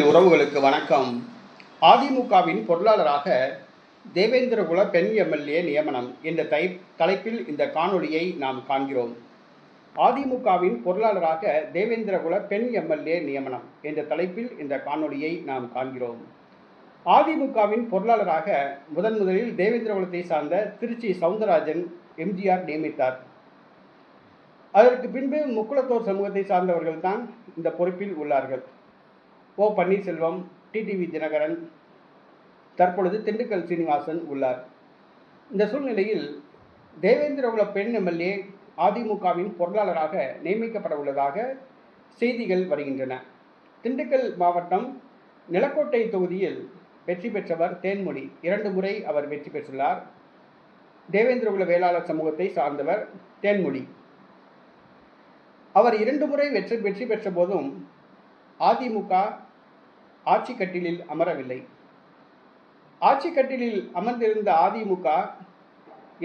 உறவுகளுக்கு வணக்கம். அதிமுகவின் பொருளாளராக தேவேந்திரகுல பெண் எம்எல்ஏ நியமனம் என்ற தை தலைப்பில் இந்த காணொளியை நாம் காண்கிறோம். அதிமுகவின் பொருளாளராக தேவேந்திரகுல பெண் எம்எல்ஏ நியமனம் என்ற தலைப்பில் இந்த காணொளியை நாம் காண்கிறோம். அதிமுகவின் பொருளாளராக முதன் முதலில் தேவேந்திரகுலத்தை சார்ந்த திருச்சி சவுந்தரராஜன் எம்ஜிஆர் நியமித்தார். அதற்கு பின்பு முக்குளத்தோர் சமூகத்தை சார்ந்தவர்கள் தான் இந்த பொறுப்பில் உள்ளார்கள். ஓ பன்னீர்செல்வம் டிடிவி தினகரன் தற்பொழுது திண்டுக்கல் சீனிவாசன் உள்ளார். இந்த சூழ்நிலையில் தேவேந்திரகுல பெண் எம்எல்ஏ அதிமுகவின் பொருளாளராக நியமிக்கப்பட உள்ளதாக செய்திகள் வருகின்றன. திண்டுக்கல் மாவட்டம் நிலக்கோட்டை தொகுதியில் வெற்றி பெற்றவர் தேன்மொழி. இரண்டு முறை அவர் வெற்றி பெற்றுள்ளார். தேவேந்திரகுல வேளாளர் சமூகத்தை சார்ந்தவர் தேன்மொழி. அவர் இரண்டு முறை வெற்றி வெற்றி பெற்ற போதும் அதிமுக ஆட்சி கட்டிலில் அமரவில்லை. ஆட்சி கட்டிலில் அமர்ந்திருந்த அதிமுக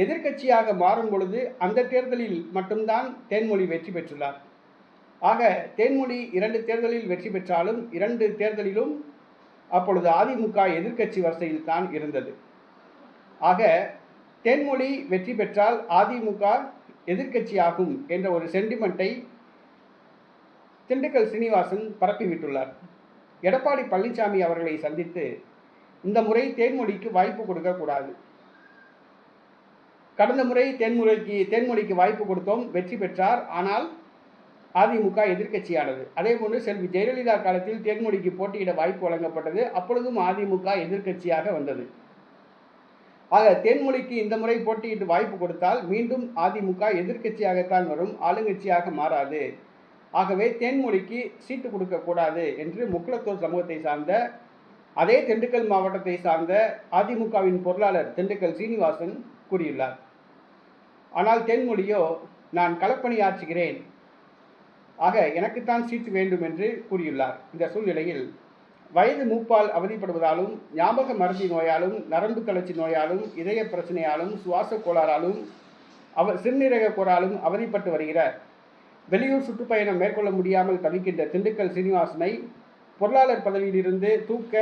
எதிர்க்கட்சியாக மாறும் பொழுது அந்த தேர்தலில் மட்டும்தான் தேன்மொழி வெற்றி பெற்றுள்ளார். ஆக தேன்மொழி இரண்டு தேர்தலில் வெற்றி பெற்றாலும் இரண்டு தேர்தலிலும் அப்பொழுது அதிமுக எதிர்க்கட்சி வரிசையில் தான் இருந்தது. ஆக தேன்மொழி வெற்றி பெற்றால் அதிமுக எதிர்கட்சியாகும் என்ற ஒரு சென்டிமெண்ட்டை திண்டுக்கல் சீனிவாசன் பரப்பிவிட்டுள்ளார். எடப்பாடி பழனிசாமி அவர்களை சந்தித்து இந்த முறை தேன்மொழிக்கு வாய்ப்பு கொடுக்கக்கூடாது கடந்த முறை தேன்மொழிக்கு தேன்மொழிக்கு வாய்ப்பு கொடுத்தோம் வெற்றி பெற்றார். ஆனால் அதிமுக எதிர்க்கட்சியானது. அதே போன்று செல்வி ஜெயலலிதா காலத்தில் தேன்மொழிக்கு போட்டியிட வாய்ப்பு வழங்கப்பட்டது. அப்பொழுதும் அதிமுக எதிர்க்கட்சியாக வந்தது. ஆக தேன்மொழிக்கு இந்த முறை போட்டியிட்டு வாய்ப்பு கொடுத்தால் மீண்டும் அதிமுக எதிர்க்கட்சியாகத்தான் வரும். ஆளுங்கட்சியாக மாறாது. ஆகவே தேன்மொழிக்கு சீட்டு கொடுக்கக்கூடாது என்று முக்குளத்தூர் சமூகத்தை சார்ந்த அதே திண்டுக்கல் மாவட்டத்தை சார்ந்த அதிமுகவின் பொருளாளர் திண்டுக்கல் சீனிவாசன் கூறியுள்ளார். ஆனால் தேன்மொழியோ நான் களப்பணியாற்றுகிறேன். ஆக எனக்குத்தான் சீட்டு வேண்டும் என்று கூறியுள்ளார். இந்த சூழ்நிலையில் வயது மூப்பால் அவதிப்படுவதாலும் ஞாபக மருந்தி நோயாலும் நரம்பு தளர்ச்சி நோயாலும் இதய பிரச்சனையாலும் சுவாச கோளாறாலும் அவ சிறுநீரக கோளாலும் அவதிப்பட்டு வருகிறார். வெளியூர் சுற்றுப்பயணம் மேற்கொள்ள முடியாமல் தவிக்கின்ற திண்டுக்கல் சீனிவாசனை பொருளாளர் பதவியிலிருந்து தூக்க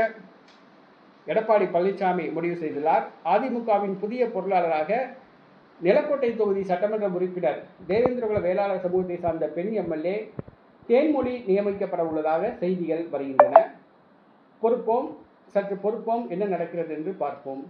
எடப்பாடி பழனிசாமி முடிவு செய்துள்ளார். அதிமுகவின் புதிய பொருளாளராக நிலக்கோட்டை தொகுதி சட்டமன்ற உறுப்பினர் தேவேந்திரகுல வேளாளர் சமூகத்தை சார்ந்த பெண் எம்எல்ஏ தேன்மொழி நியமிக்கப்பட உள்ளதாக செய்திகள் வருகின்றன. பொறுப்போம் சற்று பொறுப்போம் என்ன நடக்கிறது என்று பார்ப்போம்.